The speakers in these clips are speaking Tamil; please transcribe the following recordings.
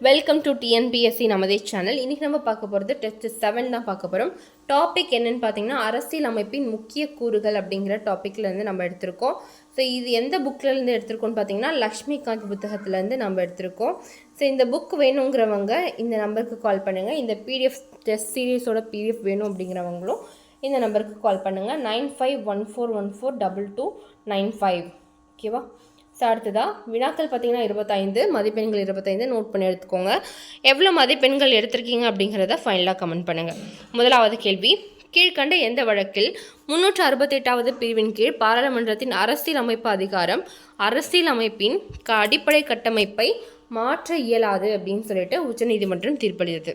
Welcome to TNPSC Namathe channel இன்றைக்கி நம்ம பார்க்க போகிறது டெஸ்ட் செவன் தான் பார்க்க போகிறோம் டாபிக் என்னன்னு பார்த்தீங்கன்னா அரசியல் அமைப்பின் முக்கிய கூறுகள் அப்படிங்கிற டாப்பிக்லேருந்து நம்ம எடுத்திருக்கோம். ஸோ இது எந்த புக்லேருந்து எடுத்திருக்கோம்னு பார்த்தீங்கன்னா லக்ஷ்மிகாந்த் புத்தகத்துலேருந்து நம்ம எடுத்திருக்கோம். ஸோ இந்த புக் வேணுங்கிறவங்க இந்த நம்பருக்கு கால் பண்ணுங்கள் இந்த பிடிஎஃப் டெஸ்ட் சீரீஸோட பிடிஎஃப் வேணும் அப்படிங்கிறவங்களும் இந்த நம்பருக்கு கால் பண்ணுங்கள் nine five one four one four double two nine five ஓகேவா ஸோ அடுத்ததாக வினாக்கள் பார்த்தீங்கன்னா இருபத்தைந்து மதிப்பெண்கள் இருபத்தைந்து நோட் பண்ணி எடுத்துக்கோங்க. எவ்வளோ மதிப்பெண்கள் எடுத்திருக்கீங்க அப்படிங்கிறத ஃபைனலாக கமெண்ட் பண்ணுங்கள் முதலாவது கேள்வி கீழ்கண்ட எந்த வழக்கில் முன்னூற்று அறுபத்தெட்டாவது பிரிவின் கீழ் பாராளுமன்றத்தின் அரசியல் அமைப்பு அதிகாரம் அரசியல் அமைப்பின் க அடிப்படை கட்டமைப்பை மாற்ற இயலாது அப்படின்னு சொல்லிட்டு உச்சநீதிமன்றம் தீர்ப்பளித்தது.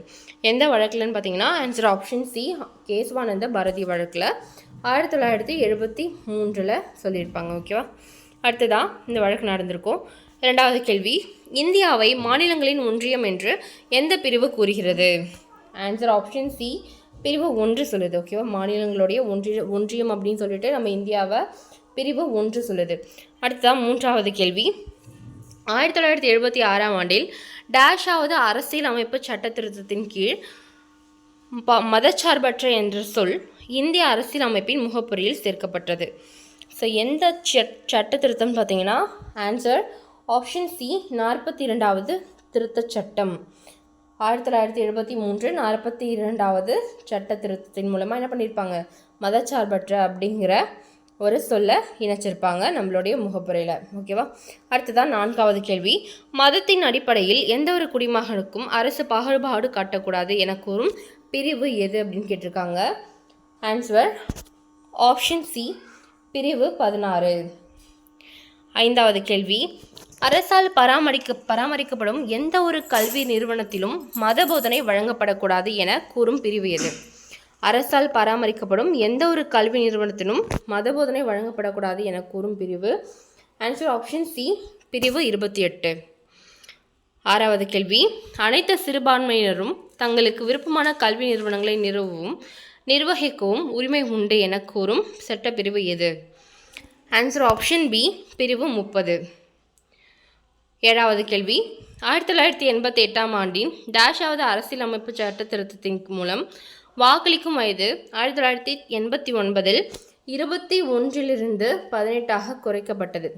எந்த வழக்கில்னு பார்த்தீங்கன்னா answer option C Kesavananda Bharati வழக்கில் ஆயிரத்தி தொள்ளாயிரத்தி எழுபத்தி மூன்றில் சொல்லியிருப்பாங்க ஓகேவா அடுத்ததாக இந்த வழக்கு நடந்திருக்கும். இரண்டாவது கேள்வி இந்தியாவை மாநிலங்களின் ஒன்றியம் என்று எந்த பிரிவு கூறுகிறது? ஆன்சர் ஆப்ஷன் சி பிரிவு ஒன்று சொல்லுது ஓகேவா மாநிலங்களுடைய ஒன்றிய ஒன்றியம் அப்படின்னு சொல்லிட்டு நம்ம இந்தியாவை பிரிவு ஒன்று சொல்லுது. அடுத்ததாக மூன்றாவது கேள்வி ஆயிரத்தி தொள்ளாயிரத்தி எழுபத்தி ஆறாம் ஆண்டில் டேஷாவது அரசியல் அமைப்பு சட்ட திருத்தத்தின் கீழ் ப மதச்சார்பற்ற என்ற சொல் இந்திய அரசியல் அமைப்பின் முகப்புரியில் சேர்க்கப்பட்டது. ஸோ எந்த சட் சட்ட திருத்தம்னு பார்த்தீங்கன்னா ஆன்சர் ஆப்ஷன் சி நாற்பத்தி இரண்டாவது திருத்தச் சட்டம் ஆயிரத்தி தொள்ளாயிரத்தி எழுபத்தி மூன்று நாற்பத்தி இரண்டாவது சட்ட திருத்தத்தின் மூலமாக என்ன பண்ணியிருப்பாங்க மதச்சார்பற்ற அப்படிங்கிற ஒரு சொல்ல இணைச்சிருப்பாங்க நம்மளுடைய முகப்புரையில். ஓகேவா அடுத்ததான் நான்காவது கேள்வி. மதத்தின் அடிப்படையில் எந்த ஒரு குடிமகனுக்கும் அரசு பாகுபாடு காட்டக்கூடாது என கூறும் பிரிவு எது அப்படின்னு கேட்டிருக்காங்க? ஆன்சர் ஆப்ஷன் சி பிரிவு பதினாறு. ஐந்தாவது கேள்வி. அரசால் பராமரிக்க பராமரிக்கப்படும் எந்த ஒரு கல்வி நிறுவனத்திலும் மத போதனை வழங்கப்படக்கூடாது என கூறும் பிரிவு எது? அரசால் பராமரிக்கப்படும் எந்த ஒரு கல்வி நிறுவனத்திலும் மத போதனை வழங்கப்படக்கூடாது என கூறும் பிரிவு. ஆன்சர் ஆப்ஷன் சி பிரிவு இருபத்தி எட்டு. ஆறாவது கேள்வி. அனைத்து சிறுபான்மையினரும் தங்களுக்கு விருப்பமான கல்வி நிறுவனங்களை நிறுவவும் நிர்வகிக்கவும் உரிமை உண்டு என கூறும் சட்டப்பிரிவு எது? ஆன்சர் ஆப்ஷன் பி பிரிவு முப்பது. ஏழாவது கேள்வி. ஆயிரத்தி தொள்ளாயிரத்தி எண்பத்தி எட்டாம் ஆண்டின் டேஷாவது அரசியலமைப்பு சட்ட திருத்தத்தின் மூலம் வாக்களிக்கும் வயது ஆயிரத்தி தொள்ளாயிரத்தி எண்பத்தி ஒன்பதில் இருபத்தி ஒன்றிலிருந்து பதினெட்டாக குறைக்கப்பட்டது.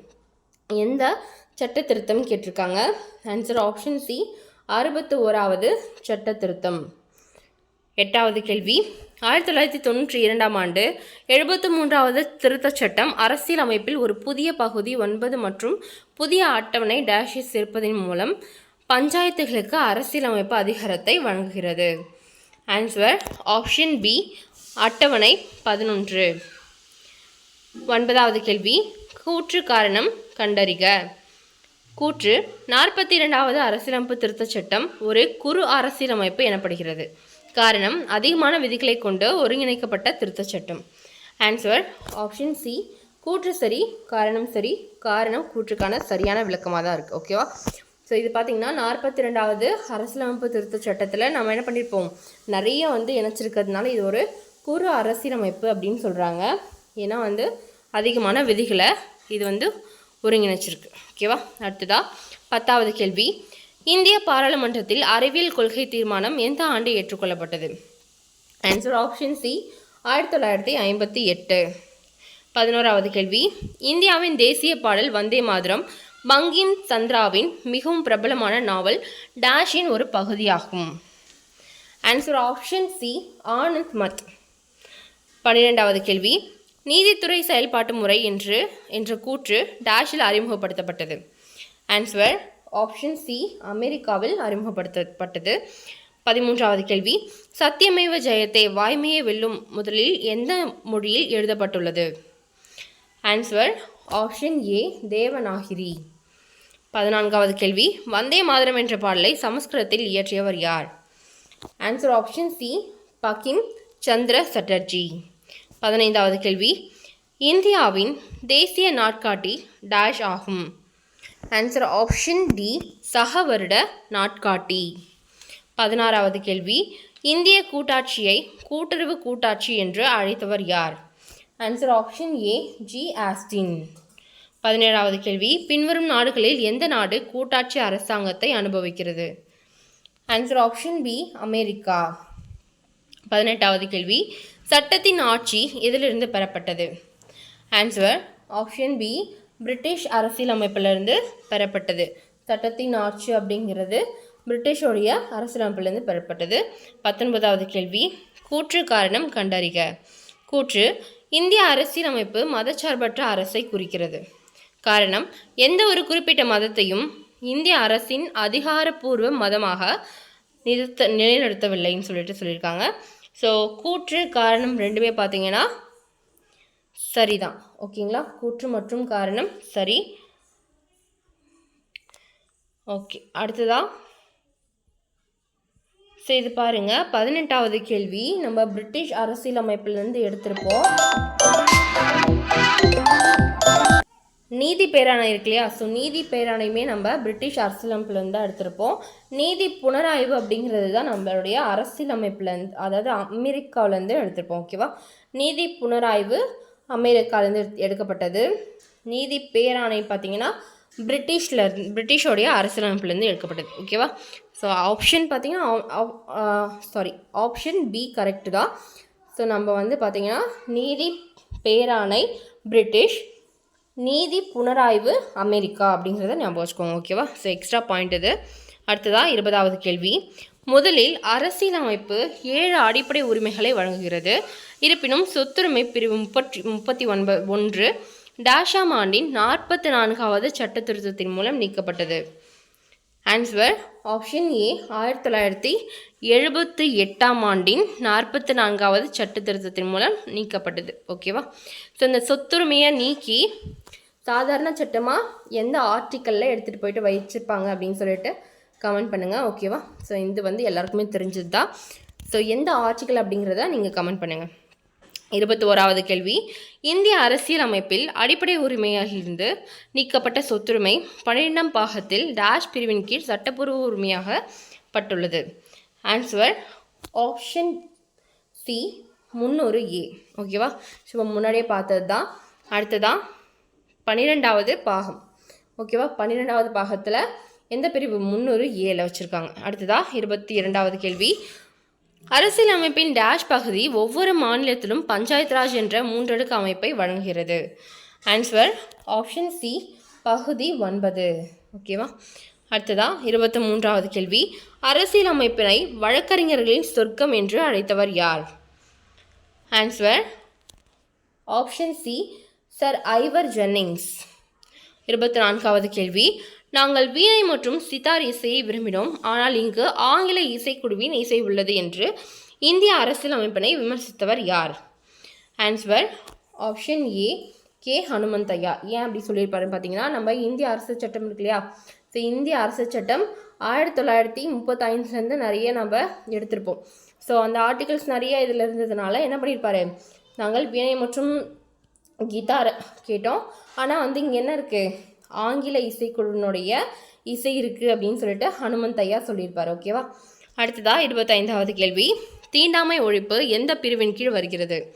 எந்த சட்ட திருத்தம் கேட்டிருக்காங்க? ஆன்சர் ஆப்ஷன் சி அறுபத்து ஓராவது சட்ட திருத்தம். எட்டாவது கேள்வி. ஆயிரத்தி தொள்ளாயிரத்தி தொண்ணூற்றி இரண்டாம் ஆண்டு எழுபத்து மூன்றாவது திருத்தச் சட்டம் அரசியல் அமைப்பில் ஒரு புதிய பகுதி ஒன்பது மற்றும் புதிய அட்டவணை டேஷை சேர்ப்பதன் மூலம் பஞ்சாயத்துகளுக்கு அரசியலமைப்பு அதிகாரத்தை வழங்குகிறது. ஆன்சர் ஆப்ஷன் பி அட்டவணை பதினொன்று. ஒன்பதாவது கேள்வி கூற்று காரணம் கண்டறிக. கூற்று நாற்பத்தி இரண்டாவது அரசியலமைப்பு திருத்தச் சட்டம் ஒரு குறு அரசியலமைப்பு எனப்படுகிறது. காரணம் அதிகமான விதிகளை கொண்டு ஒருங்கிணைக்கப்பட்ட திருத்தச் சட்டம். ஆன்சர் ஆப்ஷன் சி கூற்று சரி காரணம் சரி காரணம் கூற்றுக்கான சரியான விளக்கமாக தான் இருக்குது ஓகேவா ஸோ இது பார்த்திங்கன்னா நாற்பத்தி ரெண்டாவது அரசியலமைப்பு திருத்தச் சட்டத்தில் நம்ம என்ன பண்ணியிருப்போம் நிறைய வந்து இணைச்சிருக்கிறதுனால இது ஒரு குறு அரசியலமைப்பு அப்படின்னு சொல்கிறாங்க ஏன்னா வந்து அதிகமான விதிகளை இது வந்து ஒருங்கிணைச்சிருக்கு ஓகேவா அடுத்ததா பத்தாவது கேள்வி. இந்திய பாராளுமன்றத்தில் அறிவியல் கொள்கை தீர்மானம் எந்த ஆண்டு ஏற்றுக்கொள்ளப்பட்டது? ஆன்சர் ஆப்ஷன் சி ஆயிரத்தி தொள்ளாயிரத்தி ஐம்பத்தி எட்டு. பதினோராவது கேள்வி. இந்தியாவின் தேசிய பாடல் வந்தே மாதரம் பங்கிம் சந்திராவின் மிகவும் பிரபலமான நாவல் டேஷின் ஒரு பகுதியாகும். ஆன்சர் ஆப்ஷன் சி ஆனந்த் மத். பன்னிரெண்டாவது கேள்வி. நீதித்துறை செயல்பாட்டு முறை என்று என்ற கூற்று டேஷில் அறிமுகப்படுத்தப்பட்டது. ஆன்சர் ஆப்ஷன் சி அமெரிக்காவில் அறிமுகப்படுத்தப்பட்டது. பதிமூன்றாவது கேள்வி. சத்தியமேவ ஜெயத்தை வாய்மையை வெல்லும் முதலில் எந்த மொழியில் எழுதப்பட்டுள்ளது? Answer option A Devanagari. பதினான்காவது கேள்வி. வந்தே மாதரம் என்ற பாடலை சமஸ்கிருதத்தில் இயற்றியவர் யார்? Answer option C Bankim Chandra Chatterjee. பதினைந்தாவது கேள்வி. இந்தியாவின் தேசிய நாட்காட்டி டேஷ் ஆகும். ஆன்சர் ஆப்ஷன் டி சக வருட நாட்காட்டி. பதினாறாவது கேள்வி இந்திய கூட்டாட்சியை கூட்டுறவு கூட்டாட்சி என்று அழைத்தவர் யார்? Answer option A G Austin பதினேழாவது கேள்வி பின்வரும் நாடுகளில் எந்த நாடு கூட்டாட்சி அரசாங்கத்தை அனுபவிக்கிறது? Answer option B America. பதினெட்டாவது கேள்வி சட்டத்தின் ஆட்சி எதிலிருந்து பெறப்பட்டது? ஆன்சர் ஆப்ஷன் பி பிரிட்டிஷ் அரசியலமைப்பிலிருந்து பெறப்பட்டது. சட்டத்தின் ஆட்சி அப்படிங்கிறது பிரிட்டிஷோடைய அரசியலமைப்பிலிருந்து பெறப்பட்டது. பத்தொன்பதாவது கேள்வி. கூற்று காரணம் கண்டறிக. கூற்று இந்திய அரசியலமைப்பு மதச்சார்பற்ற அரசை குறிக்கிறது. காரணம் எந்த ஒரு குறிப்பிட்ட மதத்தையும் இந்திய அரசின் அதிகாரப்பூர்வ மதமாக நிறுத்த நிலைநிறுத்தவில்லைன்னு சொல்லிட்டு சொல்லியிருக்காங்க. ஸோ கூற்று காரணம் ரெண்டுமே பார்த்தீங்கன்னா சரிதான். ஓகேங்களா? கூற்று மற்றும் காரணம் சரி. ஓகே அடுத்ததா? செய்து இது பாருங்க. பதினெட்டாவது கேள்வி. நம்ம பிரிட்டிஷ் அரசியலமைப்பிலிருந்து எடுத்திருப்போம். நீதி பேராணை இருக்கு இல்லையா? ஸோ நீதி பேராணையுமே நம்ம பிரிட்டிஷ் அரசியலமைப்புலேருந்து தான் எடுத்திருப்போம். நீதி புனராய்வு அப்படிங்கிறது தான் நம்மளுடைய அரசியலமைப்புலேருந்து அதாவது அமெரிக்காவிலேருந்து எடுத்திருப்போம் ஓகேவா நீதி புனராய்வு அமெரிக்காலேருந்து எடுக்கப்பட்டது. நீதி பேராணை பார்த்தீங்கன்னா பிரிட்டிஷில் இருந்து பிரிட்டிஷோடைய அரசியலமைப்புலேருந்து எடுக்கப்பட்டது. ஓகேவா ஸோ ஆப்ஷன் பார்த்தீங்கன்னா சாரி ஆப்ஷன் பி கரெக்டு தான். ஸோ நம்ம வந்து பார்த்திங்கன்னா நீதி பேராணை பிரிட்டிஷ் நீதி புனராய்வு அமெரிக்கா அப்படிங்கிறத ஞாபகம் வச்சுக்கோங்க. ஓகேவா ஸோ எக்ஸ்ட்ரா பாயிண்ட் இது. அடுத்ததாக இருபதாவது கேள்வி. முதலில் அரசியலமைப்பு ஏழு அடிப்படை உரிமைகளை வழங்குகிறது. இருப்பினும் சொத்துரிமை பிரிவு முப்பத்தி முப்பத்தி ஒன்பது ஒன்று டாஷாம் ஆண்டின் நாற்பத்தி நான்காவது சட்ட திருத்தத்தின் மூலம் நீக்கப்பட்டது. ஆன்சர் ஆப்ஷன் ஏ ஆயிரத்தி தொள்ளாயிரத்தி எழுபத்தி எட்டாம் ஆண்டின் நாற்பத்தி நான்காவது சட்ட திருத்தத்தின் மூலம் நீக்கப்பட்டது. ஓகேவா ஸோ இந்த சொத்துரிமையை நீக்கி சாதாரண சட்டமாக எந்த ஆர்டிக்கலில் எடுத்துகிட்டு போயிட்டு வச்சிருப்பாங்க அப்படின்னு சொல்லிட்டு கமெண்ட் பண்ணுங்கள் ஓகேவா? ஸோ இது வந்து எல்லாருக்குமே தெரிஞ்சது தான் ஸோ எந்த ஆர்டிக்கல் அப்படிங்கிறத நீங்கள் கமெண்ட் பண்ணுங்கள் இருபத்தி ஓராவது கேள்வி. இந்திய அரசியல் அமைப்பில் அடிப்படை உரிமையாக இருந்து நீக்கப்பட்ட சொத்துரிமை பன்னிரெண்டாம் பாகத்தில் டேஷ் பிரிவின் கீழ் சட்டப்பூர்வ உரிமையாக பட்டுள்ளது. ஆன்சர் ஆப்ஷன் சி முந்நூறு ஏ ஓகேவா? ஸோ முன்னாடியே பார்த்தது தான் அடுத்ததான் பன்னிரெண்டாவது பாகம். ஓகேவா? பன்னிரெண்டாவது பாகத்தில் எந்த பிரிவு முந்நூறு ஏழை வச்சுருக்காங்க. அடுத்ததாக இருபத்தி இரண்டாவது கேள்வி. அரசியலமைப்பின் டேஷ் பகுதி ஒவ்வொரு மாநிலத்திலும் பஞ்சாயத் ராஜ் என்ற மூன்றடுக்கு அமைப்பை வழங்குகிறது. ஆன்சர் ஆப்ஷன் சி பகுதி ஒன்பது. ஓகேவா அடுத்ததா இருபத்தி மூன்றாவது கேள்வி. அரசியலமைப்பினை வழக்கறிஞர்களின் சொர்க்கம் என்று அழைத்தவர் யார்? Answer option C sir Ivor Jennings இருபத்தி நான்காவது கேள்வி. நாங்கள் வீணை மற்றும் சித்தார் இசையை விரும்பினோம். ஆனால் இங்கு ஆங்கில இசைக்குழுவின் இசை உள்ளது என்று இந்திய அரசியல் அமைப்பினை விமர்சித்தவர் யார்? Answer option A K. Hanumanthaiya. ஏன் அப்படி சொல்லியிருப்பாருன்னு பார்த்தீங்கன்னா நம்ம இந்திய அரசு சட்டம் இருக்கு இல்லையா? ஸோ இந்திய அரசு சட்டம் ஆயிரத்தி தொள்ளாயிரத்தி முப்பத்தைந்துலேருந்து நிறைய நம்ம எடுத்திருப்போம். ஸோ அந்த ஆர்டிகல்ஸ் நிறைய இதில் இருந்ததுனால என்ன பண்ணியிருப்பாரு? நாங்கள் வீணை மற்றும் கிட்டார் கேட்டோம். ஆனால் வந்து இங்கே என்ன இருக்குது ஆங்கில இசைக்குழுவினுடைய இசை இருக்குது அப்படின்னு சொல்லிட்டு ஹனுமந்த் ஐயா சொல்லியிருப்பார் ஓகேவா அடுத்ததாக இருபத்தைந்தாவது கேள்வி. தீண்டாமை ஒழிப்பு எந்த பிரிவின் கீழ் வருகிறது?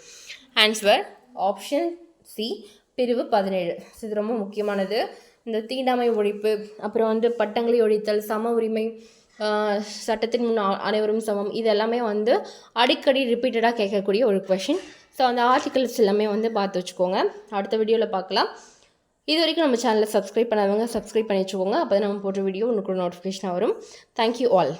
ஆன்சர் ஆப்ஷன் சி பிரிவு பதினேழு. இது ரொம்ப முக்கியமானது. இந்த தீண்டாமை ஒழிப்பு அப்புறம் வந்து பட்டங்களை ஒழித்தல் சம உரிமை சட்டத்தின் முன் அ- அனைவரும் சமம் இது எல்லாமே வந்து அடிக்கடி ரிப்பீட்டடாக கேட்கக்கூடிய ஒரு கொஷின் ஸோ அந்த ஆர்டிகல்ஸ் எல்லாமே வந்து பார்த்து வச்சுக்கோங்க. அடுத்த வீடியோவில் பார்க்கலாம். இது வரைக்கும் நம்ம சேனலை சப்ஸ்கிரைப் பண்ணாதவங்க சப்ஸ்கிரைப் பண்ணி வச்சுக்கோங்க. அப்போ தான் நம்ம போட்ட வீடியோ உங்களுக்கு நோட்டிஃபிகேஷன் வரும். Thank you all